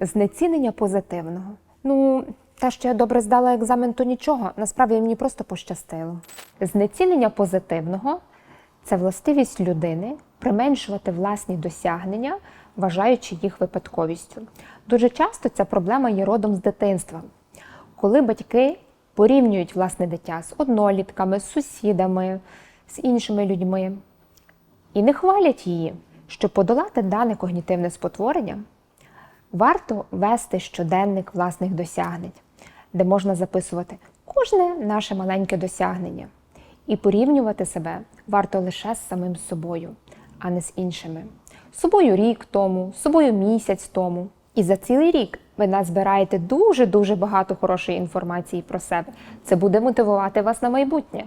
Знецінення позитивного. Ну, те, що я добре здала екзамен, то нічого. Насправді мені просто пощастило. Знецінення позитивного це властивість людини применшувати власні досягнення, вважаючи їх випадковістю. Дуже часто ця проблема є родом з дитинства, коли батьки порівнюють власне дитя з однолітками, з сусідами, з іншими людьми і не хвалять її, щоб подолати дане когнітивне спотворення. Варто вести щоденник власних досягнень, де можна записувати кожне наше маленьке досягнення. І порівнювати себе варто лише з самим собою, а не з іншими. Собою рік тому, собою місяць тому. І за цілий рік ви назбираєте дуже-дуже багато хорошої інформації про себе. Це буде мотивувати вас на майбутнє.